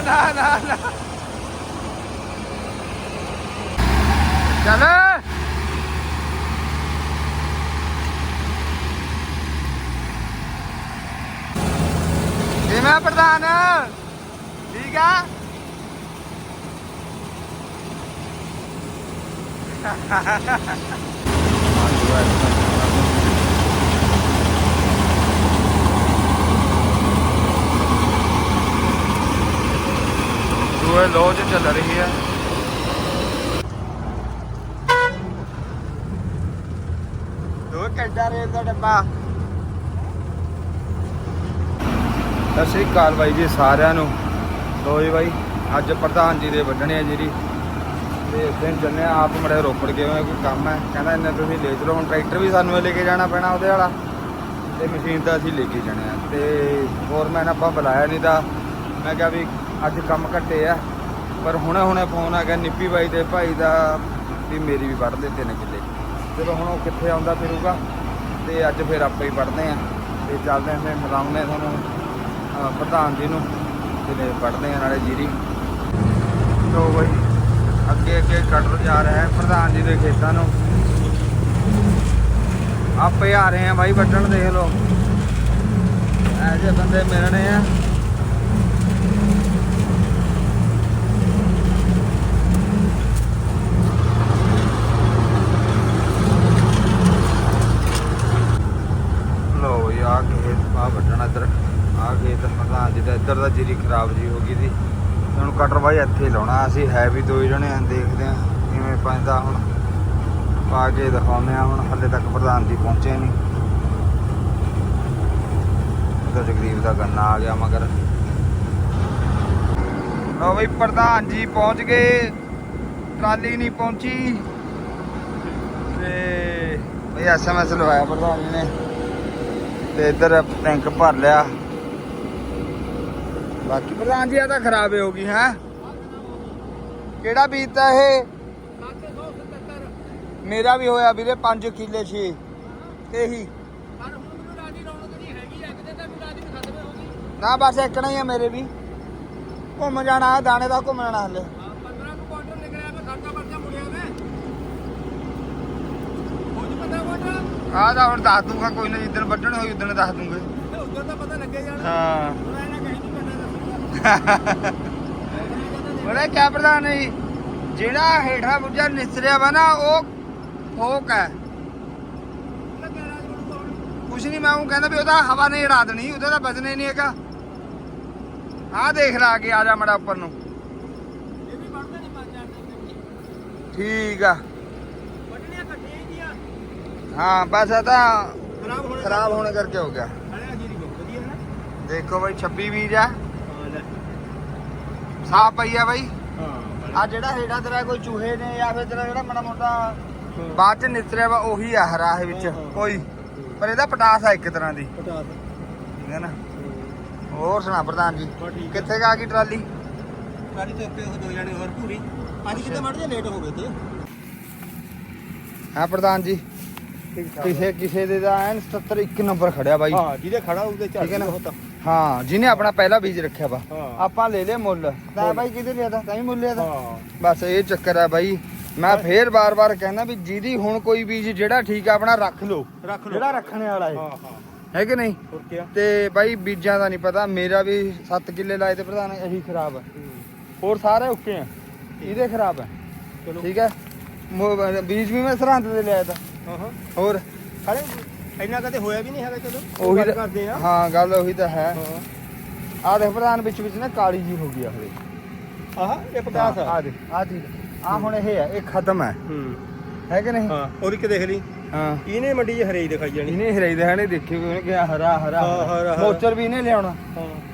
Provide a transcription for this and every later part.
ਨਾ ਨਾ ਨਾ। ਚੱਲ। ਕਿਵੇਂ ਆ ਪ੍ਰਧਾਨ। ਠੀਕ ਆ? ਦੂਏ ਲੋਜ ਚੱਲ ਰਹੀ ਹੈ। ਦੋ ਘੰਟਾ ਰੇਲ ਦਾ ਡੱਬਾ। ਸਤਿ ਸ੍ਰੀ ਅਕਾਲ ਬਾਈ ਜੀ ਸਾਰਿਆਂ ਨੂੰ। ਲੋ ਜੀ ਬਾਈ ਅੱਜ ਪ੍ਰਧਾਨ ਜੀ ਦੇ ਵੱਢਣੇ ਆ ਜਿਹੜੀ। ਤੇ ਦਿਨ ਜੰਨੇ ਆਪ ਮੜੇ ਰੋਪੜ ਗਏ ਹੋਏ ਕੋਈ ਕੰਮ ਹੈ? ਕਹਿੰਦਾ ਇੰਨੇ ਤੁਸੀਂ ਲੈ ਚਲੋ ਹੁਣ ਟਰੈਕਟਰ ਵੀ ਸਾਨੂੰ ਲੈ ਕੇ ਜਾਣਾ ਪੈਣਾ ਉਹਦੇ ਵਾਲਾ। ਤੇ ਮਸ਼ੀਨ ਤਾਂ ਅਸੀਂ ਲੈ ਕੇ ਜਾਣੇ ਆ। ਤੇ ਹੋਰ ਮੈਂ ਆਪਾਂ ਬੁਲਾਇਆ ਨਹੀਂ ਤਾਂ ਮੈਂ ਕਿਹਾ ਵੀ ਅੱਜ ਕੰਮ ਘੱਟੇ ਆ। ਪਰ ਹੁਣੇ ਹੁਣੇ ਫੋਨ ਆ ਗਿਆ ਨਿੱਪੀ ਬਾਈ ਦੇ ਭਾਈ ਦਾ ਵੀ ਮੇਰੀ ਵੀ ਵੱਢ ਦੇ ਤਿੰਨ ਕਿੱਲੇ। ਚਲੋ ਹੁਣ ਉਹ ਕਿੱਥੇ ਆਉਂਦਾ ਫਿਰੂਗਾ, ਤੇ ਅੱਜ ਫਿਰ ਆਪਾਂ ਹੀ ਵੱਢਦੇ ਆ। ਤੇ ਚੱਲਦੇ ਆਂ ਫਿਰ ਮਿਲਾਉਂਦੇ ਆ ਤੁਹਾਨੂੰ ਪ੍ਰਧਾਨ ਜੀ ਨੂੰ, ਤੇ ਵੱਢਦੇ ਆ ਨਾਲੇ ਜੀਰੀ। ਲੋ ਬਈ, ਅੱਗੇ ਅੱਗੇ ਕਟਰ ਜਾ ਰਿਹਾ ਹੈ ਪ੍ਰਧਾਨ ਜੀ ਦੇ ਖੇਤਾਂ ਨੂੰ। ਆਪੇ ਆ ਰਹੇ ਆ ਬਾਈ ਵੱਢਣ, ਦੇਖ ਲੋ ਐਜੇ ਬੰਦੇ ਮਿਲਣੇ ਆ ਲੋ ਜੀ ਆ ਕੇ ਆ ਵੱਢਣਾ ਇੱਧਰ, ਆ ਕੇ ਤਾਂ ਪ੍ਰਧਾਨ ਜੀ ਇੱਧਰ ਦਾ ਜੀਰੀ ਖਰਾਬ ਜੀ ਹੋ ਗਈ ਸੀ ਹੁਣ ਕਟਰ ਬਾਈ ਇੱਥੇ ਲਾਉਣਾ, ਅਸੀਂ ਹੈ ਵੀ ਦੋ ਜਣੇ ਆ, ਦੇਖਦੇ ਆ ਕਿਵੇਂ ਪੈਂਦਾ ਹੁਣ। ਪਾ ਕੇ ਦਿਖਾਉਂਦੇ ਆ, ਹੁਣ ਹੱਲੇ ਤੱਕ ਪ੍ਰਧਾਨ ਜੀ ਪਹੁੰਚੇ ਨਹੀਂ ਤਾਂ ਜਗਰੀਬ ਦਾ ਗੰਨਾ ਆ ਗਿਆ ਮਗਰ। ਲੋ ਬਈ, ਪ੍ਰਧਾਨ ਜੀ ਪਹੁੰਚ ਗਏ। ਟਰਾਲੀ ਨਹੀਂ ਪਹੁੰਚੀ। ਤੇ ਬਈ ਐਸਐਮਐਸ ਲਵਾਇਆ ਪ੍ਰਧਾਨ ਜੀ ਨੇ। ਤੇ ਇੱਧਰ ਟੈਂਕ ਭਰ ਲਿਆ। ਬਾਕੀ ਪ੍ਰਧਾਨ ਜੀ ਆ ਤਾਂ ਖਰਾਬ ਹੋ ਗਈ, ਹੈ? ਕਿਹੜਾ ਬੀਜ ਤਾ ਇਹ? ਮੇਰਾ ਵੀ ਹੋਇਆ ਵੀਰੇ 5 ਕਿੱਲੇ 6 ਇਹੀ। ਨਾ ਬਸ ਇੱਕਣਾ ਹੀ ਆ ਮੇਰੇ ਵੀ। ਘੁੰਮ ਜਾਣਾ ਦਾਣੇ ਦਾ ਘੁੰਮ ਜਾਣਾ ਹਲੇ। ਆ ਦਾ ਹੁਣ ਦੱਸ ਦੂੰਗਾ ਕੋਈ ਨਾ ਜਿੱਦਣ ਵੱਢਣ ਹੋਈ ਉਦੋਂ ਦੱਸ ਦੂੰਗੇ। ਹਾਂ ਉਹਨੇ ਕਿਆ ਪ੍ਰਧਾਨ ਹੈ ਜੀ। ਜਿਹੜਾ ਹੇਠਾਂ ਬੁੱਝਾ ਨਿਸਰਿਆ ਵਾ ਨਾ ਉਹ ਫੋਕ ਹੈ। ਕੁਛ ਨਹੀਂ ਮੈਂ ਉਹ ਕਹਿੰਦਾ ਵੀ ਉਹਦਾ ਹਵਾ ਨਹੀਂ ਉਡਾ ਦੇਣੀ ਉਹਦਾ ਤਾਂ ਵਜਨ ਹੀ ਨਹੀਂ ਹੈਗਾ। ਆਹ ਦੇਖ ਲਾ ਕੇ ਆ ਜਾ ਮੜਾ ਉੱਪਰ ਨੂੰ। ਠੀਕ ਆ। ਹਾਂ ਬਸ ਇਹ ਤਾਂ ਖਰਾਬ ਹੋਣੇ ਕਰਕੇ ਹੋ ਗਿਆ। ਦੇਖੋ ਬਾਈ 26 ਬੀਜ ਆ ਸਾਫ਼ ਪਈ ਆ ਬਾਈ। ਆ ਜਿਹੜਾ ਹੇਠਾਂ ਤੇਰਾ ਕੋਈ ਚੂਹੇ ਨੇ ਜਾਂ ਫਿਰ ਤੇਰਾ ਜਿਹੜਾ ਮਣਾ ਮੋਟਾ ਬਾਅਦ ਚ ਨਿਸਰਿਆ ਵਾ ਉਹੀ ਆ ਹਰਾ ਇਹ ਵਿੱਚ ਕੋਈ। ਪਰ ਇਹਦਾ ਪਟਾਸ ਆ ਇੱਕ ਤਰ੍ਹਾਂ ਦੀ। ਠੀਕ ਹੈ ਨਾ? ਹੋਰ ਸੁਣਾ ਪ੍ਰਧਾਨ ਜੀ ਕਿੱਥੇ ਕਾ ਗਈ ਟਰਾਲੀ? ਹਾਂ ਪ੍ਰਧਾਨ ਜੀ। ਕਿਸੇ ਕਿਸੇ ਦੇ ਦਾ ਐਨ 77 ਇੱਕ ਨੰਬਰ ਖੜਿਆ ਬਾਈ। ਹਾਂ ਜਿਹਦੇ ਖੜਾ ਉਹਦੇ ਠੀਕ ਹੈ ਨਾ? ਹਾਂ ਜਿਹਨੇ ਆਪਣਾ ਪਹਿਲਾ ਬੀਜ ਰੱਖਿਆ ਵਾ ਹਾਂ। ਆਪਾਂ ਲੈ ਲਿਆ ਮੁੱਲ। ਤਾਂ ਬਾਈ ਕਿਹਦੇ ਲਿਆ ਤਾ? ਤਾਂ ਹੀ ਮੁੱਲ ਲਿਆ ਤਾ। ਹਾਂ। ਬਸ ਇਹ ਚੱਕਰ ਆ ਬਾਈ। ਮੈਂ ਫੇਰ ਬਾਰ-ਬਾਰ ਕਹਿੰਦਾ ਵੀ ਜਿਹਦੀ ਹੁਣ ਕੋਈ ਬੀਜ ਜਿਹੜਾ ਠੀਕ ਆ ਆਪਣਾ ਰੱਖ ਲਓ। ਰੱਖ ਲਓ। ਜਿਹੜਾ ਰੱਖਣੇ ਵਾਲਾ ਹਾਂ ਹੈ ਹਾਂ। ਹੈ ਕਿ ਨਹੀਂ? ਹੋਰ ਕੀ ਤੇ ਬਾਈ ਬੀਜਾਂ ਦਾ ਨਹੀਂ ਪਤਾ। ਮੇਰਾ ਵੀ 7 ਕਿੱਲੇ ਲਾਏ ਤੇ ਪ੍ਰਧਾਨ ਇਹੀ ਖਰਾਬ ਹੈ। ਹੋਰ ਸਾਰੇ ਓਕੇ ਆ। ਇਹਦੇ ਖਰਾਬ ਹੈ ਚਲੋ। ਠੀਕ ਹੈ ਮੋ- ਬੀਜ ਵੀ ਮੈਂ ਸਰਹੰਦ ਦੇ ਲਿਆ ਤਾ। ਹਾਂ। ਹੋਰ? ਖੜੇ ਇੰਨਾ ਕਦੇ ਹੋਇਆ ਵੀ ਨਹੀਂ ਹੈਗਾ ਚਲੋ ਉਹੀ ਗੱਲ ਤਾਂ- ਕਰਦੇ ਆ। ਹਾਂ ਗੱਲ ਉਹੀ ਤਾਂ ਹੈ। ਹਾਂ। ਆ ਦੇਖ ਪ੍ਰਧਾਨ ਵਿੱਚ ਵਿੱਚ ਨਾ ਕਾਲੀ ਜੀ ਹੋ ਗਈ ਆ ਹਲੇ। ਆਹ ਇਹ ਪਟਾਸ ਆ। ਆ ਦੇ ਆ ਠੀਕ ਆ ਹੁਣ ਇਹ ਹੈ ਇਹ ਖਤਮ ਹੈ ਹੂੰ। ਹੈ ਕਿ ਨਹੀਂ? ਹਾਂ ਉਹਦੀ ਕਿ ਦੇਖ ਲਈ। ਹਾਂ। ਇਹਨੇ ਮੰਡੀ 'ਚ ਹਰੇਈ ਦਿਖਾਈ ਜਾਣੀ। ਇਹਨੇ ਹਰਾਈ ਦੇ ਹਣੇ ਦੇਖੇ ਵੀ ਉਹਨੇ ਕਿਹਾ ਹਰਾ ਹਰਾ ਹਾਂ, ਹਰਾ, ਹਰਾ। ਮੋਚਰ ਵੀ ਇਹਨੇ ਲਿਆਉਣਾ। ਹਾਂ।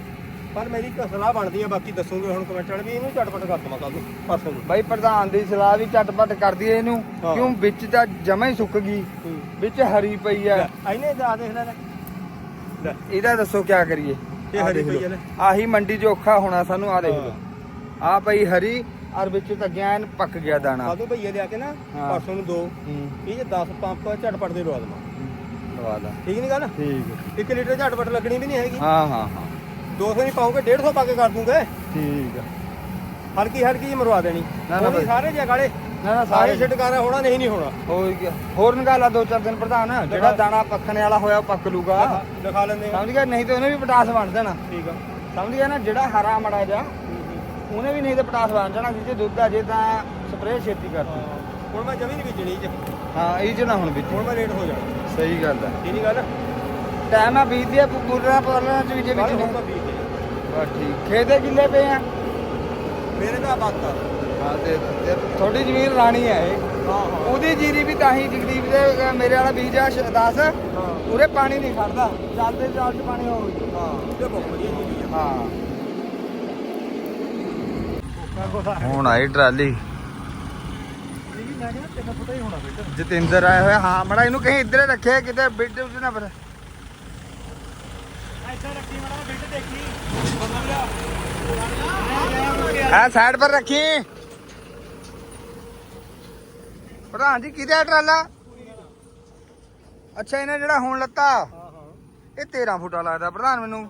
ਪਰ ਮੇਰੀ ਇੱਕ ਸਲਾਹ ਬਣਦੀ ਆ ਬਾਕੀ ਦੱਸੂਗੇ ਹੁਣ ਕਮੈਂਟ ਵਾਲੇ ਵੀ ਇਹਨੂੰ ਝਟਪਟ ਕਰ ਦਵਾਂ ਕੱਲ ਨੂੰ ਪਰਸੋਂ ਨੂੰ। ਬਾਈ ਪ੍ਰਧਾਨ ਦੀ ਸਲਾਹ ਵੀ ਝਟਪਟ ਕਰਦੀ ਏ ਇਹਨੂੰ ਹਾਂ। ਕਿਉਂ ਵਿੱਚ ਤਾਂ ਜਮਾ ਹੀ ਸੁੱਕ ਗਈ ਹੂੰ। ਵਿੱਚ ਹਰੀ ਪਈ ਆ। ਇਹਨੇ ਦਾ ਦੇਖ ਲੈ ਲੈ। ਲੈ ਇਹਦਾ ਦੱਸੋ ਕੀ ਕਰੀਏ? ਇਹ ਆਹ ਹਰੀ ਦੇਖ ਪਈ। ਆ ਲੈ। ਆਹੀ ਮੰਡੀ 'ਚ ਔਖਾ ਹੋਣਾ ਸਾਨੂੰ ਆ ਦੇਖ। ਲਓ। ਆ ਪਈ ਹਰੀ ਔਰ ਵਿੱਚ ਤਾਂ ਗਿਆਨ ਪੱਕ ਗਿਆ ਦਾਣਾ। ਕਾਦੋਂ ਭਈਏ ਲਿਆ ਕੇ ਨਾ ਹਾਂ। ਪਰਸੋਂ ਨੂੰ ਦੋ। ਹੂੰ। ਇਹ ਜੇ 10 ਪੰਪ ਝਟਪਟ ਦੇ ਲਵਾ ਦਵਾਂ। ਲਵਾ ਠੀਕ ਨਹੀਂ ਗੱਲ? ਠੀਕ 1 ਲੀਟਰ ਝਟਪਟ ਲੱਗਣੀ ਵੀ ਨਹੀਂ ਹੈਗੀ। ਹਾਂ ਹਾਂ ਹਾਂ। 200 ਨਹੀਂ ਪਾਉਂਗੇ 150 ਪਾ ਕੇ ਕਰ ਦੂੰਗੇ। ਠੀਕ ਆ। ਹਲਕੀ ਹਲਕੀ ਮਰਵਾ ਦੇਣੀ। ਨਾ, ਨਾ। ਸਾਰੇ ਜਗਾੜੇ ਨਾ ਨਾ ਸਾਰੇ ਸਾਰੇ ਛਿਟਕਾਰਾ ਹੋਣਾ ਨਹੀਂ ਨਹੀਂ ਹੋਣਾ। ਹੋਰ ਕੀ ਹੋਰ ਨਿਕਾਲਾ ਦੋ ਚਾਰ ਦਿਨ ਪ੍ਰਧਾਨ ਜਿਹੜਾ। ਦਾਣਾ ਪੱਕਣੇ ਵਾਲਾ ਹੋਇਆ ਉਹ ਪੱਕ ਲੂਗਾ। ਦਿਖਾ- ਲੈਂਦੇ ਆ ਸਮਝ ਗਿਆ? ਨਹੀਂ ਤੇ ਉਹਨੇ ਵੀ ਪਟਾਸ ਬਣ ਜਾਣਾ ਠੀਕ ਆ। ਸਮਝ ਗਿਆ ਨਾ? ਜਿਹੜਾ ਹਰਾ ਮੜਾ ਜਾ ਉਹਨੇ ਵੀ ਨਹੀਂ ਤੇ ਪਟਾਸ ਬਣ ਜਾਣਾ ਜਿੱਥੇ ਦੁੱਧ ਆ ਜੇ ਤਾਂ ਸਪਰੇਅ ਛੇਤੀ ਕਰਦੀ ਹਾਂ। ਹੁਣ ਮੈਂ ਜਮੀ ਨਹੀਂ ਬੀਜਣੀ ਇਹ 'ਚ। ਹਾਂ ਇਹ ਚ ਨਾ ਹੁਣ ਵਿੱਚ ਹੁਣ ਮੈਂ ਲੇਟ ਹੋ ਜਾਣਾ। ਸਹੀ ਗੱਲ ਹੈ ਇਹ ਨਹੀਂ ਗੱਲ? ਟਾਈਮ ਆ ਬੀਜ ਦਿਆ ਪੂਰਾ ਪਾਲਣਾ ਚ ਵਿੱਚ ਕੱਲ ਵਿੱਚ ਦੇ ਬਸ ਠੀਕ। ਖੇਤੇ ਕਿੱਲੇ ਪਏ ਆ? ਮੇਰੇ ਦਾ ਬਾਤਾ ਹਾਂ ਤੇ ਤੇ ਥੋੜੀ ਜ਼ਮੀਨ ਰਾਣੀ ਹੈ ਇਹ। ਹਾਂ ਹਾਂ। ਉਹਦੀ ਜੀਰੀ ਵੀ ਤਾਂ ਹੀ ਜਗਦੀਪ ਦੇ ਮੇਰੇ ਵਾਲਾ ਬੀਜ ਆ 10 ਹਾਂ। ਉਰੇ ਪਾਣੀ ਨਹੀਂ ਖੜਦਾ। ਚੱਲਦੇ ਚਾਲ ਚ ਪਾਣੀ ਹੋ ਗਈ ਹਾਂ ਬਹੁਤ ਵਧੀਆ ਆ। ਹਾਂ। ਹੁਣ ਆਈ ਟਰਾਲੀ। ਇਹ ਵੀ ਮੈਂ ਤੈਨੂੰ ਪਤਾ ਹੀ ਹੋਣਾ ਬੇਟਾ। ਜਤਿੰਦਰ ਆਏ ਹੋਏ ਹਾਂ ਮੜਾ ਇਹਨੂੰ ਕਹੀਂ ਇੱਧਰ ਰੱਖੇ ਕਿਤੇ ਬਿੱਡ ਉੱਤੇ ਨਾ ਫਿਰ। ਆ ਸਾਈਡ ਪਰ ਰੱਖੀ। ਪ੍ਰਧਾਨ ਜੀ ਕਿਹਦਾ ਟਰਾਲਾ? ਅੱਛਾ ਇਹਨੇ ਜਿਹੜਾ ਹੁਣ ਲੱਤਾ। ਹਾਂ ਹਾਂ ਇਹ 13 ਫੁੱਟਾ ਲੱਗਦਾ ਪ੍ਰਧਾਨ ਮੈਨੂੰ।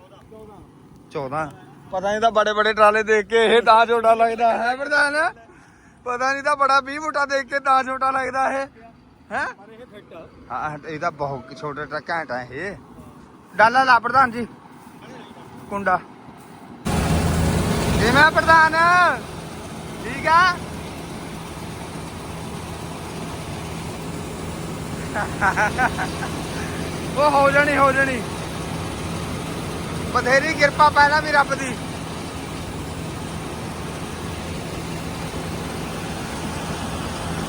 14 ਪਤਾ ਨਹੀਂ ਤਾਂ ਬੜੇ ਬੜੇ ਟਰਾਲੇ ਦੇਖ ਕੇ ਇਹ ਤਾਂ ਛੋਟਾ ਲੱਗਦਾ ਹੈ ਪ੍ਰਧਾਨ। ਪਤਾ ਨਹੀਂ ਤਾਂ ਬੜਾ 20 ਫੁੱਟਾ ਦੇਖ ਕੇ ਤਾਂ ਛੋਟਾ ਲੱਗਦਾ ਇਹ। ਹੈ? ਪਰ ਇਹ ਫਿੱਟ ਆ। ਹਾਂ ਇਹ ਤਾਂ ਬਹੁਤ ਛੋਟੇ ਟਰੱਕ ਘੈਂਟ ਆ ਇਹ। ਡਾਲਾ ਲਾ ਪ੍ਰਧਾਨ ਜੀ। ਕੁੰਡਾ। ਕਿਵੇਂ ਪ੍ਰਧਾਨ। ਠੀਕ ਆ? ਉਹ ਹੋ ਜਾਣੀ ਹੋ ਜਾਣੀ। ਬਥੇਰੀ ਕਿਰਪਾ ਪਹਿਲਾਂ ਵੀ ਰੱਬ ਦੀ।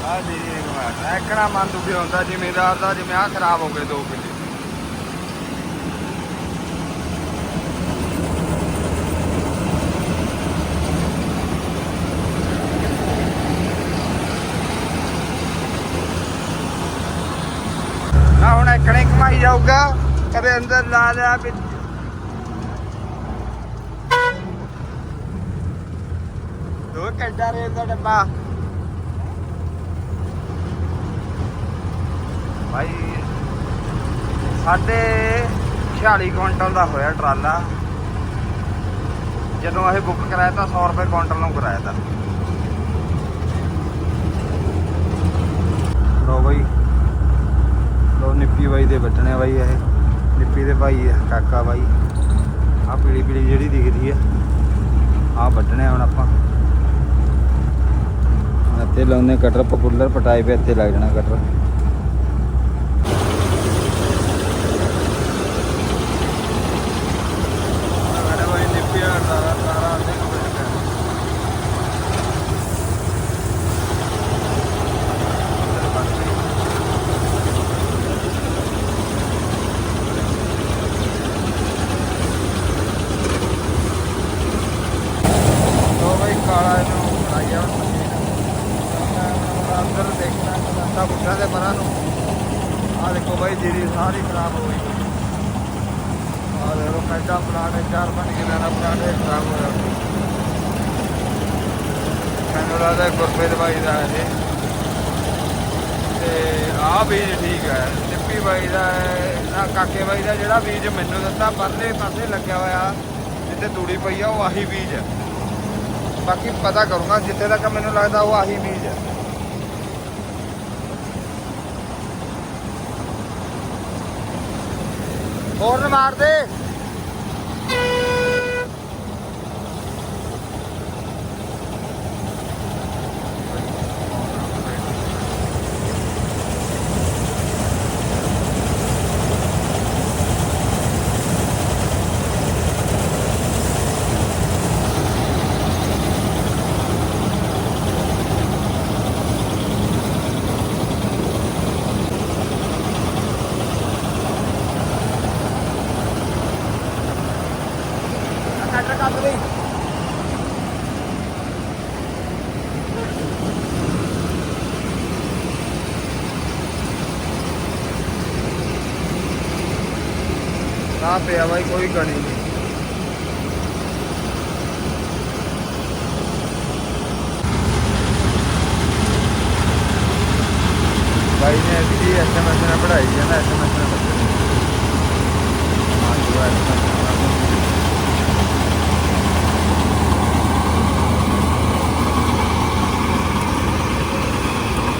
ਆ ਜੀ ਐਕਣਾ ਮਨ ਦੁਖੀ ਹੁੰਦਾ, ਜ਼ਿਮੀਦਾਰ ਦਾ, ਜਿਵੇਂ ਆ ਖਰਾਬ ਹੋ ਗਏ ਦੋ ਕਿੱਲੇ ਨਾ ਹੁਣ ਐਕਣੇ ਕਦੇ ਅੰਦਰ ਲਾ ਲਿਆ ਵਿੱਚ। ਦੋ ਘੰਟਾ ਰੇ ਦਾ ਡੱਬਾ। ਭਾਈ ਸਾਡੇ 46 ਕੁਇੰਟਲ ਦਾ ਹੋਇਆ ਟਰਾਲਾ। ਜਦੋਂ ਇਹ ਬੁੱਕ ਕਰਾਇਆ ਤਾਂ 100 ਰੁਪਏ ਕੁਇੰਟਲ ਨੂੰ ਕਰਾਇਆ ਤਾਂ। ਲੋ ਬਾਈ। ਲੋ ਨਿੱਪੀ ਬਾਈ ਦੇ ਵੱਟਣੇ ਬਾਈ ਇਹ। ਨਿੱਪੀ ਦੇ ਭਾਈ ਆ, ਕਾਕਾ ਬਾਈ। ਆ ਪੀਲੀ ਪੀਲੀ ਜਿਹੜੀ ਦਿਖਦੀ ਆ ਆ ਵੱਟਣੇ ਹੁਣ ਆਪਾਂ। ਹੁਣ ਇੱਥੇ ਲਾਉਨੇ ਕਟਰ ਪਪੂਲਰ ਪਟਾਈ ਪੇ ਇੱਥੇ ਲੱਗ ਜਾਣਾ ਕਟਰ ਅਰੇ ਬਾਈ ਨਿੱਪੀ ਆ ਸਾਰਾ ਸਾਰਾ ਅੱਧੇ ਕੰਪਲੀਟ ਕਰ ਲੋ ਬਈ ਕਾਲਾ ਇਹਨੂੰ ਬਣਾਇਆ ਅੰਦਰ ਦੇਖਣਾ ਕੰਦਾ ਬੁੱਢਾ ਦੇ ਪਰਾਂ ਨੂੰ। ਆ ਦੇਖੋ ਬਾਈ ਜੀਰੀ ਸਾਰੀ ਖਰਾਬ ਹੋ ਗਈ। ਆ ਦੇਖੋ ਕੰਡਾ ਪਲਾਟ ਹੈ ਚਾਰ ਪੰਜ ਕਿੱਲੇ ਦਾ ਪਲਾਟ ਹੈ ਖਰਾਬ ਹੋਇਆ ਮੈਨੂੰ ਲੱਗਦਾ ਗੁਰਪ੍ਰੀਤ ਬਾਈ ਦਾ ਹੈ ਤੇ ਆਹ ਬੀਜ ਠੀਕ ਹੈ ਟਿੱਪੀ ਬਾਈ ਦਾ ਹੈ, ਕਾਕੇ ਬਾਈ ਦਾ ਜਿਹੜਾ ਬੀਜ ਮੈਨੂੰ ਦਿੱਤਾ ਪਰਲੇ ਪਾਸੇ ਲੱਗਿਆ ਹੋਇਆ ਜਿੱਥੇ ਤੂੜੀ ਪਈ ਆ ਉਹ ਆਹੀ ਬੀਜ ਹੈ। ਬਾਕੀ ਪਤਾ ਕਰੂੰਗਾ ਜਿੱਥੇ ਤੱਕ ਮੈਨੂੰ ਲੱਗਦਾ ਉਹ ਆਹੀ ਬੀਜ ਹੈ। ਹੋਰ ਮਾਰ ਦੇ भाई, कोई गाड़ी नहीं। भाई ने ऐसी एस एम एस ने पढ़ाई है। ना एस एम एस ने बच्चे हाँ,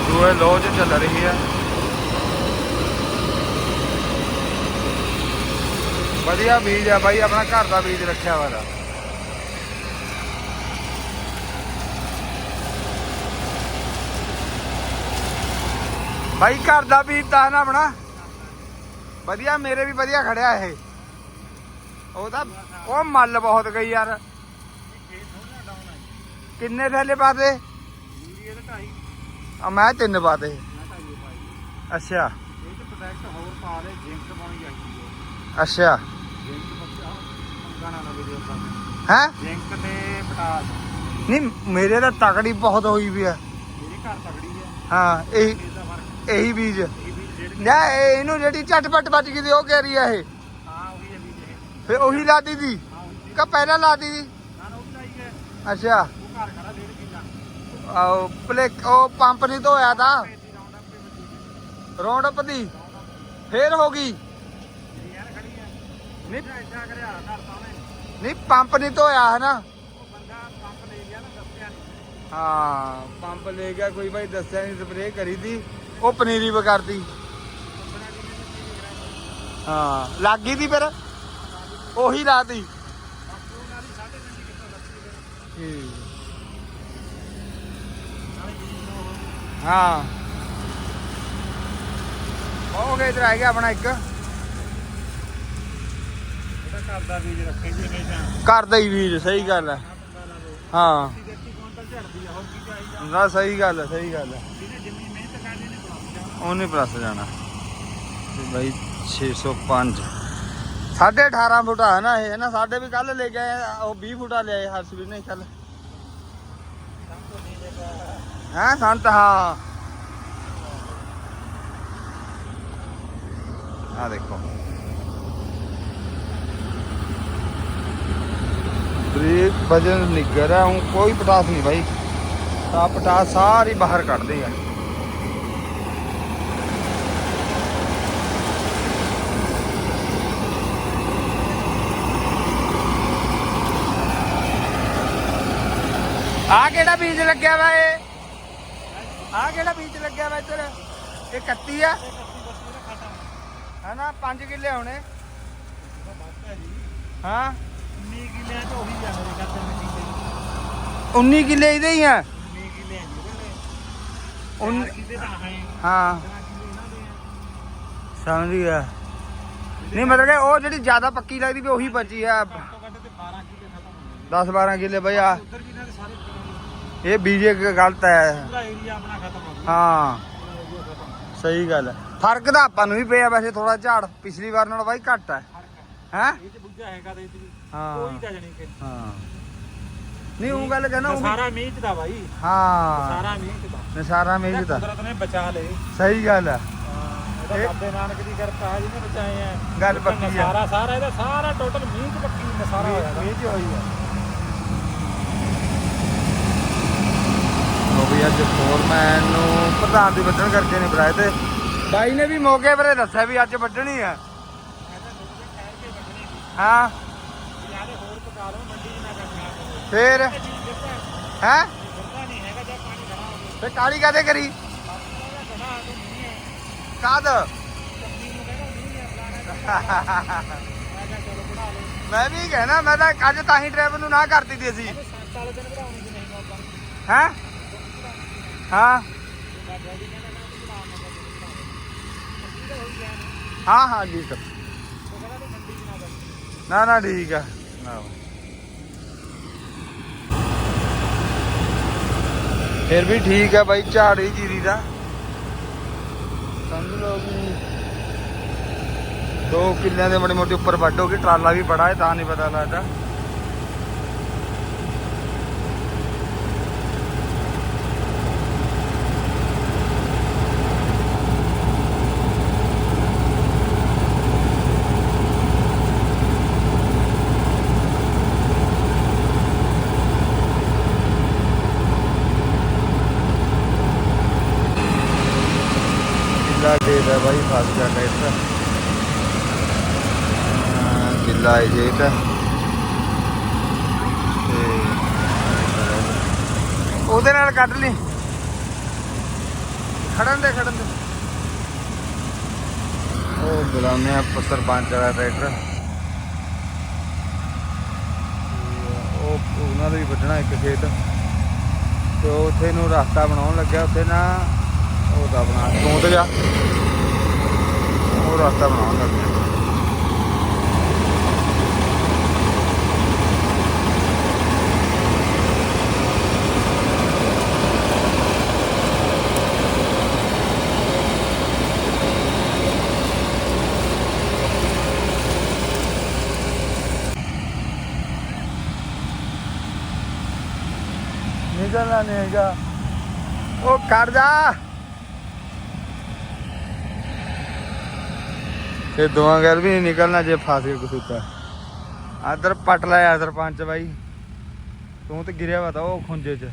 जो लॉज चल रही है ਵਧੀਆ ਬੀਜ ਆ ਬਾਈ ਆਪਣਾ ਘਰ ਦਾ ਬੀਜ ਰੱਖਿਆ ਵਾ। ਦਾ ਬਾਈ ਘਰ ਦਾ ਬੀਜ ਤਾਂ ਨਾ ਆਪਣਾ। ਵਧੀਆ ਮੇਰੇ ਵੀ ਵਧੀਆ ਖੜਿਆ ਇਹ। ਉਹਦਾ ਉਹ ਮੱਲ ਬਹੁਤ ਗਈ ਯਾਰ। ਕਿੰਨੇ ਥੈਲੇ ਪਾਤੇ ਯੂਰੀਆ ਦਾ? ਆ ਮੈਂ ਤਿੰਨ ਪਾਤੇ ਅੱਛਾ। ਇਹ ਚ ਪ੍ਰੋਡਕਟ ਹੋਰ ਪਾ ਦੇ ਜਿੰਕ ਪਾਉਣੀ ਚਾਹੀਦੀ ਹੈ ਅੱਛਾ। ਹੈ ਜਿੰਕ ਤੇ ਪਟਾਸ ਨਹੀਂ ਮੇਰੇ ਤਾਂ ਤਕੜੀ ਬਹੁਤ ਹੋਈ ਵੀ ਆ ਇਹਦੀ ਘਰ ਤਗੜੀ ਹੈ। ਹਾਂ ਇਹੀ ਫ਼ਰਕ ਇਹੀ ਬੀਜ। ਇਹ ਵੀ ਜਿਹੜੀ ਨਾ ਇਹ- ਇਹਨੂੰ ਜਿਹੜੀ ਝਟਪਟ ਬਚ ਗਈ ਸੀ ਉਹ ਕਹਿ ਰਹੀ ਆ ਇਹ ਉਹੀ ਵੀ ਫੇ ਉਹੀ ਲਾਦੀ ਦੀ ਉਹੀ ਕਾ ਪਹਿਲਾਂ ਲਾਦੀ ਦੀ ਨਾ ਨਾ ਉਹ ਵੀ ਲਾਈ ਹੈ। ਅੱਛਾ। ਉਹ ਘਰ ਖੜਾ ਡੇਢ ਕਿੱਲਾ। ਆਹ ਪਲੇ ਉਹ ਪੰਪ ਨਹੀਂ ਧੋਇਆ ਤਾਂ। ਰਾਉਂਡ ਤੇ ਵੱਜੀ ਸੀ ਰੌਂਡ ਅਪ ਦੀ। ਫੇਰ ਹੋ ਗਈ। ਨਹੀਂ ਨਹੀਂ ਕਰਿਆ ਘਰ ਉਹਨੇ ਨਹੀਂ ਪੰਪ ਨਹੀਂ ਧੋਇਆ ਹੈ ਨਾ ਉਹ ਬੰਦਾ ਪੰਪ ਲੈ ਗਿਆ ਨਾ ਦੱਸਿਆ ਨਹੀਂ ਹਾਂ, ਪੰਪ ਲੈ ਗਿਆ, ਕੋਈ ਭਾਈ ਦੱਸਿਆ ਨਹੀਂ ਸਪਰੇਅ ਕਰੀ ਦੀ। ਉਹ ਪਨੀਰੀ ਵਗਾਰਦੀ ਕੰਪਨਾ ਜੀ ਨੇ ਹਾਂ, ਲੱਗੀ ਦੀ ਫਿਰ? ਉਹੀ ਲਾਤੀ ਬਾਪੂ ਨਾਲ ਹੀ ਸਾਢੇ ਤਿੰਨ ਕਿੱਥੋਂ ਫਿਰ ਨਾਲੇ ਜੀ ਹਾਂ। ਹੋ ਗਿਆ, ਇਧਰ ਆ ਗਿਆ ਆਪਣਾ ਇੱਕ। ਘਰ ਦਾ ਬੀਜ ਰੱਖੇ ਜੀ ਹਮੇਸ਼ਾ ਘਰ ਦਾ ਹੀ ਬੀਜ ਸਹੀ ਗੱਲ ਹੈ। ਹਾਂ। ਨਾ, ਸਹੀ ਗੱਲ ਹੈ, ਸਹੀ ਗੱਲ ਹੈ। ਉਹਨੇ ਪਲੱਸ ਜਾਣਾ। ਤੇ ਬਾਈ 605 ਸਾਢੇ 18 ਫੁੱਟ ਨਾ ਇਹ ਹੈ ਨਾ ਸਾਡੇ ਵੀ ਕੱਲ ਲੈ ਕੇ ਆਏ ਉਹ 20 ਫੁੱਟਾ ਲਿਆਏ ਹਰਸ਼ਵੀਰ ਨੇ ਕੱਲ ਸਭ ਸੰਤ? ਹਾਂ। ਆ ਦੇਖੋ। ਬ੍ਰੇਕ ਵਜਨ ਨਿੱਗਰ ਹੈ ਹੁਣ ਕੋਈ ਪਟਾਸ ਨਹੀਂ ਬਾਈ। ਆ ਪਟਾਸ ਸਾਰੀ ਬਾਹਰ ਕੱਢਦੇ ਆ। ਆ ਕਿਹੜਾ ਬੀਜ ਲੱਗਿਆ ਵਾ ਇਹ? ਆ ਕਿਹੜਾ ਬੀਜ ਲੱਗਿਆ ਵਾ ਇੱਧਰ? ਇਹ ਕੱਤੀ ਆ? ਨਾ 5 ਕਿੱਲੇ ਹੋਣੇ। ਹਾਂ। 19 ਕਿੱਲਿਆਂ ਚ ਉਹੀ ਆ ਮੇਰੇ ਖਾਤੇ ਵਿੱਚ ਕਿੱਲੇ 19 ਕਿੱਲੇ ਇਹਦੇ ਹੀ ਆ? 19 ਕਿੱਲੇ ਆ ਜਿਹੜੇ ਉਨ- ਕਿੱਲੇ ਤਾਂ ਹੈ। ਹਾਂ। ਸਮਝ ਗਿਆ। ਨਹੀਂ ਮਤਲਬ ਕਿ ਉਹ ਜਿਹੜੀ ਜ਼ਿਆਦਾ ਪੱਕੀ ਲੱਗਦੀ ਵੀ ਉਹੀ ਬਚੀ ਆ। ਘੱਟੋ ਘੱਟ ਤੇ 12 ਕਿੱਲੇ ਖਤਮ ਹੋ ਗਏ 10 12 ਕਿੱਲੇ ਬਈ ਆ। ਉਧਰ ਵੀ ਇਹਨਾਂ ਦੇ ਸਾਰੇ ਪੂਰਾ ਇਹ ਬੀਜੇ ਗਲਤ ਹੈ। ਏਰੀਆ ਆਪਣਾ ਖਤਮ ਹੋ ਗਿਆ। ਸਹੀ ਗੱਲ ਹੈ। ਫ਼ਰਕ ਤਾਂ ਆਪਾਂ ਨੂੰ ਵੀ ਪਿਆ ਵੈਸੇ ਥੋੜਾ ਝਾੜ। ਪਿਛਲੀ ਵਾਰ ਨਾਲੋਂ ਬਾਈ ਘੱਟ ਹੈ। ਹੈ? ਇਹ ਚ ਬੁੱਝਾ ਹੈਗਾ ਤੇ ਇਹ ਚ ਵੀ ਹਾਂ। ਕੋਈ ਤਾਂ ਜਣੀ ਕਿ ਹਾਂ। ਨਹੀਂ ਉਹ ਗੱਲ ਕਹਿੰਦਾ ਉਹ ਵੀ- ਸਾਰਾ ਮਿਹਨਤ ਦਾ ਬਾਈ। ਹਾਂ। ਸਾਰਾ ਮਿਹਨਤ ਦਾ। ਨਸਾਰਾ ਮੇਜ ਇਹਦਾ ਦਾ। ਕੁਦਰਤ ਨੇ ਬਚਾ ਲਏ। ਸਹੀ ਗੱਲ ਹੈ ਇਹ- ਬਾਬੇ ਨਾਨਕ ਦੀ ਕਿਰਪਾ ਹੈ ਜਿਹਨੇ ਬਚਾਏ ਆ। ਗੱਲ ਪੱਕੀ ਆ। ਸਾਰਾ ਸਾਰਾ ਇਹਦਾ ਸਾਰਾ ਟੋਟਲ ਮਿਹਨਤ ਪੱਕੀ ਨਸਾਰਾ ਹੋਇਆ ਇਹਦਾ। ਮੇਜ ਹੋਈ ਹੈ ਉਹ ਵੀ ਅੱਜ ਫੋਰਮੈਨ ਨੂੰ ਪ੍ਰਧਾਨ ਦੀ ਵੱਢਣ ਕਰਕੇ ਨੇ ਬੁਲਾਏ ਤੇ। ਬਾਈ ਨੇ ਵੀ ਮੌਕੇ ਦੱਸਿਆ ਵੀ ਅੱਜ ਵੱਢਣੀ ਆ ਕਹਿੰਦਾ ਲੋਕ ਦੇ ਠਹਿਰ ਕੇ ਵੱਢਣੀ ਸੀ ਹਾਂ। ਆਲੇ ਹੋਰ ਪਕਾ ਲਓ ਮੰਡੀ ਨਾ ਕਰਨਾ ਫੇਰ? ਹੈ? ਜੇ ਹੋ ਕਾਲੀ ਕਾਦੇ ਕਰੀ ਹੈ ਕਾਦ ਹੈ ਮੈਂ ਵੀ ਕਹਿਣਾ ਮੈਂ ਤਾਂ ਅੱਜ ਤਾਂ ਹੀ ਡਰਾਈਵਰ ਨੂੰ ਨਾ ਕਰਤੀ ਦੀ ਸੀ ਹੈ? ਹਾਂ। ਮੈਂ ਡੈਡੀ ਕਹਿੰਦਾ ਨਾ। ਨਾ ਨਾ ਠੀਕ ਆ। ਫਿਰ ਵੀ ਠੀਕ ਆ ਬਾਈ ਝਾੜੀ ਜੀਰੀ ਦਾ। ਸਮਝ ਲਓ ਵੀ ਦੋ ਕਿੱਲਿਆਂ ਦੇ ਮੋਟੇ ਮੋਟੇ ਉੱਪਰ ਵੱਢ ਹੋ ਗਈ ਟਰਾਲਾ ਵੀ ਬੜਾ ਹੈ ਤਾਂ ਨਹੀਂ ਪਤਾ ਲੱਗਦਾ ਕਿੱਲਾ ਖੇਤ ਹੈ ਬਾਈ ਫਸ ਗਿਆ ਟਰੈਕਟਰ ਅਹ ਕਿੱਲਾ ਹੈ ਜੇ ਤਾਂ ਤੇ ਉਹਦੇ ਨਾਲ ਕੱਢ ਲਈ ਖੜਨ ਦੇ ਖੜਨ ਦੇ ਉਹ ਬੁਲਾਉਂਦੇ ਆ ਪੱਤਰ ਪੰਚ ਵਾਲਾ ਟਰੈਕਟਰ। ਉਹ ਉਹਨਾਂ ਦਾ ਵੀ ਵੱਢਣਾ ਇੱਕ ਖੇਤ। ਤੇ ਉੱਥੇ ਨੂੰ ਰਸਤਾ ਬਣਾਉਣ ਲੱਗਿਆ ਉੱਥੇ ਨਾ ਉਹਦਾ ਬਣਾ ਟੋਂਦ ਗਿਆ ਉਹ ਰਸਤਾ ਬਣਾਉਣ ਲੱਗਿਆ। ਨਿਕਲਣਾ ਨਹੀਂ ਹੈਗਾ। ਉਹ ਕਰ ਜਾ। ਤੇ ਦੋਆਂ ਗੱਲ ਵੀ ਨਹੀਂ ਨਿਕਲਣਾ ਜੇ ਫਸ ਕੇ ਕਸੂਤਾ ਆਦਰ ਪਟ ਲਿਆ ਸਰਪੰਚ ਬਾਈ। ਤੂੰ ਤੇ ਗਿਰਿਆ ਵਾ ਤਾ ਉਹ ਖੁੰਝੇ ਚ।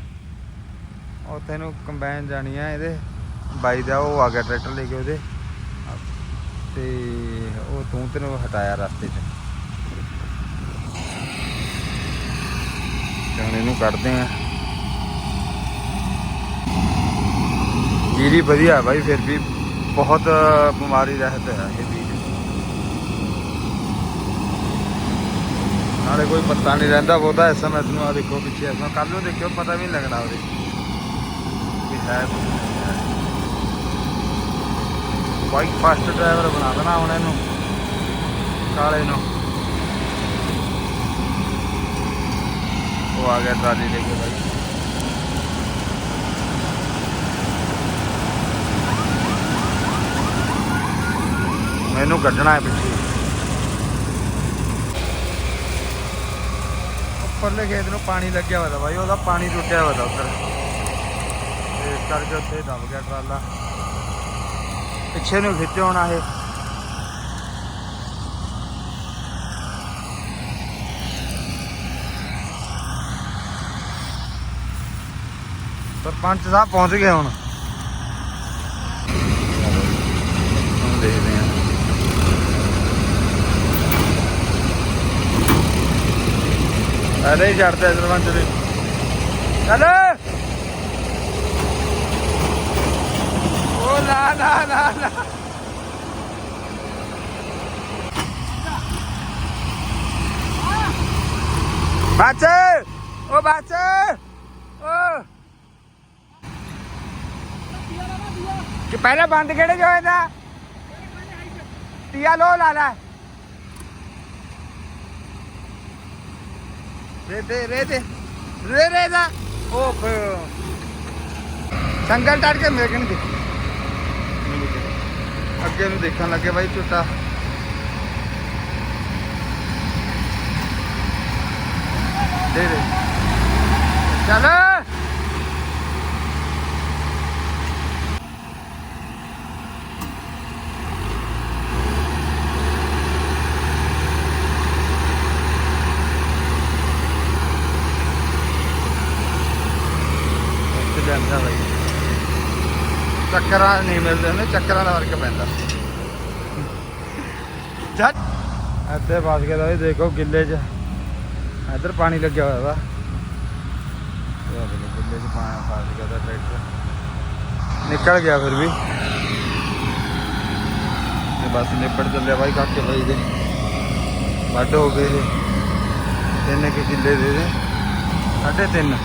ਉਹ ਤੈਨੂੰ ਕੰਬਾਈਨ ਜਾਣੀ ਆ ਇਹਦੇ। ਬਾਈ ਦਾ ਉਹ ਆ ਗਿਆ ਟਰੈਕਟਰ ਲੈ ਕੇ ਉਹਦੇ। ਤੇ ਉਹ ਤੂੰ ਤੈਨੂੰ ਹਟਾਇਆ ਰਸਤੇ 'ਚ। ਤੇ ਹੁਣ ਕੱਢਦੇ ਆ। ਜੀਰੀ ਵਧੀਆ ਬਾਈ, ਫਿਰ ਵੀ ਬਹੁਤ ਬਿਮਾਰੀ ਰਹਿਤ ਹੈ ਇਹ ਬੀਜ। ਨਾਲੇ ਕੋਈ ਪੱਤਾ ਨਹੀਂ ਰਹਿੰਦਾ ਬਹੁਤਾ ਐਸਐਮਐਸ ਨੂੰ ਆ ਦੇਖੋ ਪਿੱਛੇ ਐਸਐਮਐਸ ਕੱਲ ਨੂੰ ਦੇਖਿਓ, ਪਤਾ ਵੀ ਨਹੀਂ ਲੱਗਣਾ ਉਹਦੇ। ਵੀ ਹੈ ਕੁਛ ਨਹੀਂ, ਹੈ। ਬਾਈ ਫਾਸਟ ਡਰਾਈਵਰ ਬਣਾ ਦੇਣਾ ਹੁਣ ਇਹਨੂੰ, ਕਾਲੇ ਨੂੰ। ਉਹ ਆ ਗਿਆ ਟਰਾਲੀ ਲੈ ਕੇ ਬਾਈ। ਮੈਨੂੰ ਕੱਢਣਾ ਹੈ ਪਿੱਛੇ। ਉੱਪਰਲੇ ਖੇਤ ਨੂੰ ਪਾਣੀ ਲੱਗਿਆ ਹੋਇਆ ਬਾਈ, ਉਹਦਾ ਪਾਣੀ ਟੁੱਟਿਆ ਹੋਇਆ ਉੱਧਰ। ਤੇ ਇਸ ਕਰਕੇ ਉੱਥੇ ਦਬ ਗਿਆ ਟਰਾਲਾ। ਪਿੱਛੇ ਨੂੰ ਖਿੱਚੋ ਹੋਣਾ ਇਹ ਸਰਪੰਚ ਸਾਹਿਬ ਪਹੁੰਚ ਗਏ ਹੁਣ ਦੇਖਦੇ ਹਾਂ ਅਰੇ ਛੱਡਦੇ ਸਰਪੰਚ ਦੇ ਚੱਲ ਉਹ ਨਾ ਨਾ ਨਾ ਨਾ। ਬੱਚ! ਉਹ ਬੱਚ! ਉਹ ਕਿ ਪਹਿਲਾਂ ਬੰਦ ਕਿਹੜੇ ਜੋ ਇਹਦਾ? ਤੀਆ ਲੋ ਲਾ ਲੈ। ਰੇ ਦੇ ਰੇ ਦੇ ਰੇ ਸੰਗਲ ਟੜ ਕੇ ਮੇਰੇ ਕਨ ਅੱਗੇ ਨੂੰ ਦੇਖਣ ਲੱਗੇ ਬਾਈ ਝੁੱਟਾ। ਦੇ ਦੇ। ਚੱਲ ਉੱਥੇ ਜਾਂਦਾ ਬਾਈ ਚੱਕਰਾਂ ਨਹੀਂ ਮਿਲਦੇ ਨੇ ਚੱਕਰਾਂ ਦਾ ਫ਼ਰਕ ਪੈਂਦਾ। ਜੱਟ ਇੱਥੇ ਫਸ ਗਿਆ ਤਾਂ ਦੇਖੋ ਗਿੱਲੇ 'ਚ। ਇੱਧਰ ਪਾਣੀ ਲੱਗਿਆ ਹੋਇਆ ਵਾ। ਗਿੱਲੇ 'ਚ ਪਾਣੀ ਫਸ ਗਿਆ ਤਾਂ ਟਰੈਕਟਰ। ਨਿਕਲ ਗਿਆ ਫਿਰ ਵੀ। ਤੇ ਬਸ ਨਿਪਟ ਚੱਲਿਆ ਬਾਈ ਕਾਕੇ ਬਾਈ ਦੇ। ਵੱਡ ਹੋ ਗਏ ਤਿੰਨ ਕਿ ਕਿੱਲੇ ਦੇ ਦੇ। ਸਾਢੇ ਤਿੰਨ।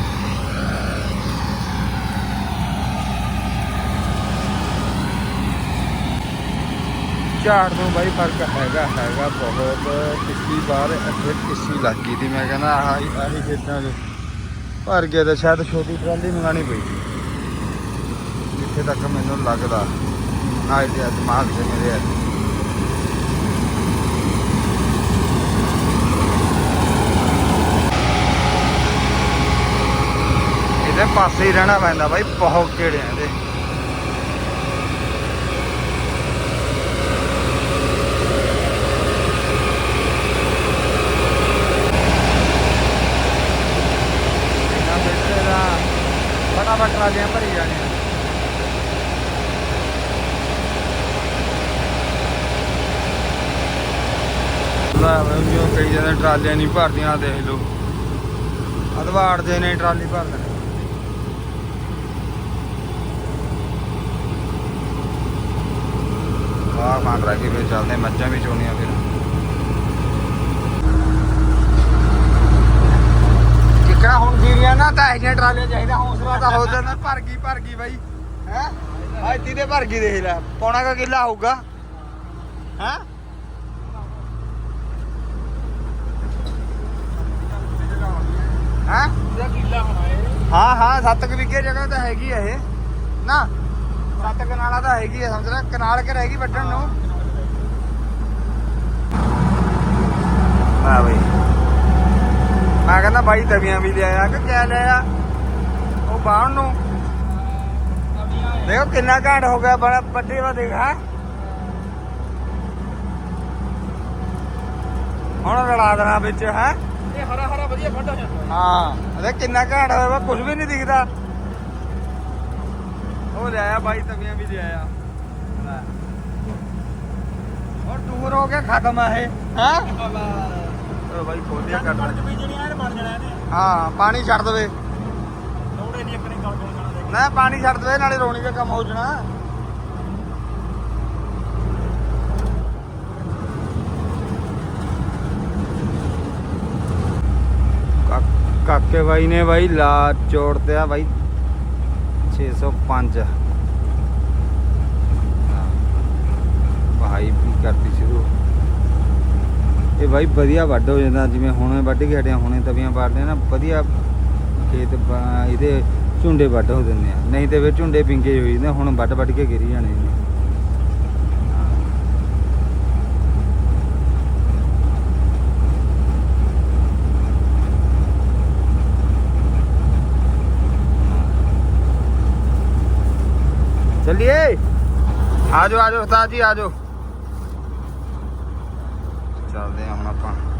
ਝਾੜ ਨੂੰ ਬਾਈ ਫ਼ਰਕ ਹੈਗਾ ਹੈਗਾ ਬਹੁਤ। ਪਿਛਲੀ ਵਾਰ ਇੱਥੇ ਪਿੱਛੀ ਲੱਗ ਦੀ ਮੈਂ ਕਹਿੰਦਾ, ਆਹੀ ਆਹੀ ਖੇਤਾਂ 'ਚ ਭਰ ਗਿਆ ਤਾਂ ਸ਼ਾਇਦ ਛੋਟੀ ਟਰਾਲੀ ਮੰਗਾਣੀ ਪਈ। ਜਿੱਥੇ ਤੱਕ ਮੈਨੂੰ ਲੱਗਦਾ ਨਾ ਇਹਦੇ ਦਿਮਾਗ 'ਚ ਮੇਰੇ ਆ। ਇਹਦੇ ਪਾਸੇ ਹੀ ਰਹਿਣਾ ਪੈਂਦਾ ਬਾਈ, ਬਹੁਤ ਕਿਹੜੇ ਇਹਦੇ ਇਹਨਾਂ ਬੈਠੇ ਦਾ ਫਟਾਫਟ ਟਰਾਲੀਆਂ ਭਰੀ ਜਾਣੀਆਂ ਲਾ ਮੈਨੂੰ ਕਈ ਜਣੇ ਟਰਾਲੀਆਂ ਨਹੀਂ ਭਰਦੀਆਂ, ਆਹ ਦੇਖ ਲਓ। ਅਦਵਾੜ ਦੇ ਨੇ ਟਰਾਲੀ ਭਰ ਦੇਣੀ ਆਹ ਖਾਣ ਰਹਿ ਗਈ ਫਿਰ ਚੱਲਦੇ, ਮੱਝਾਂ ਵੀ ਚੋਣੀਆਂ ਫਿਰ। ਕਿਕਣਾ ਹੁਣ ਜੀਰੀਆਂ ਨਾ ਤਾਂ ਇਹਨੇ ਟਰਾਲੇ ਚਾਹੀਦਾ ਹੌਸਲਾ ਤਾਂ ਹੋ ਜਾਂਦਾ। ਭਰ ਗਈ ਭਰ ਗਈ ਬਾਈ। ਹੈ? ਅੱਜ ਦੇ ਭਰ ਗਈ ਦੇਖ ਲੈ ਪੌਣਾ ਕਾ ਕਿੱਲਾ ਹੋਊਗਾ। ਹੈ? ਹੈ? ਹਾਂ ਹਾਂ ਸੱਤ ਕੁ ਵਿਗੇ ਜਗ੍ਹਾ ਤਾਂ ਹੈਗੀ ਆ ਇਹ। ਨਾ ਸੱਤ ਕਨਾਲਾ ਤਾਂ ਹੈਗੀ ਆ ਸਮਝ ਲੈ ਕਨਾਲ ਕੇ ਰਹਿ ਗਈ ਵੱਢਣ ਨੂੰ। ਆ ਬਈ। ਮੈਂ ਕਹਿੰਦਾ ਬਾਈ ਤਵੀਆਂ ਵੀ ਲਿਆਇਆ ਕਿ ਕਿਆ ਲਿਆਇਆ? ਉਹ ਬਾਹਣ ਨੂੰ। ਦੇਖੋ ਕਿੰਨਾ ਘਾਟ ਹੋ ਗਿਆ ਬੜਾ ਵੱਡੇ ਵਾ ਦੇਖ ਹੈ? ਹੁਣ ਰਲਾ ਦੇਣਾ ਵਿੱਚ ਹੈ? ਇਹ ਹਰਾ ਹਰਾ ਵਧੀਆ ਵੱਡਾ ਹੈ ਹਾਂ ਅਰੇ ਕਿੰਨਾ ਘਾਟ ਹੋਇਆ ਵਾ ਕੁਝ ਵੀ ਨਹੀਂ ਦਿਖਦਾ। ਉਹ ਲਿਆਇਆ ਬਾਈ ਤਵੀਆਂ ਵੀ ਲਿਆਇਆ। ਹੋਰ ਟੂਰ ਹੋ ਗਿਆ ਖਤਮ ਆ ਇਹ ਹੈ? ਚਲੋ ਬਾਈ ਖੋਲਿਆ ਕਰ। ਕਣਕ ਬੀਜਣੀਆਂ ਇਹ ਬਣ ਜਾਣਾ ਇਹਨੇ। ਹਾਂ ਪਾਣੀ ਛੱਡ ਦੇਵੇ। ਲੋੜੇ ਨਹੀਂ ਇੱਕ ਗੱਲ ਕੋਲ ਜਾਣਾ ਦੇ ਨਾ ਪਾਣੀ ਛੱਡ ਦੇਵੇ ਨਾਲੇ ਰੋਣੀ ਦਾ ਕੰਮ ਹੋ ਜਾਣਾ। ਕਾਕੇ ਬਾਈ ਨੇ ਬਾਈ ਲਾ ਚੋੜ ਤੇ ਆ ਬਾਈ 605 ਭਾਈ ਵੀ ਕਰਤੀ ਸ਼ੁਰੂ। ਇਹ ਬਾਈ ਵਧੀਆ ਵੱਢ ਹੋ ਜਾਂਦਾ, ਜਿਵੇਂ ਹੁਣੇ ਵੱਢ ਕੇ ਹਟਿਆ, ਹੁਣੇ ਤਵੀਆਂ ਵੱਢਦੇ ਨਾ, ਵਧੀਆ ਖੇਤ ਇਹਦੇ ਝੁੰਡੇ ਵੱਢ ਹੋ ਜਾਂਦੇ ਆ। ਨਹੀਂ ਤੇ ਫਿਰ ਝੁੰਡੇ ਪਿੰਗੇ ਹੋਈ ਜਾਂਦੇ ਹੁਣ ਵੱਢ ਵੱਢ ਕੇ ਗਿਰੀ ਜਾਣੇ ਨੇ ਚਲਿਏ! ਆਜੋ ਆਜੋ ਉਸਤਾਦ ਜੀ ਆਜੋ ਚੱਲਦੇ ਆ ਹੁਣ ਆਪਾਂ।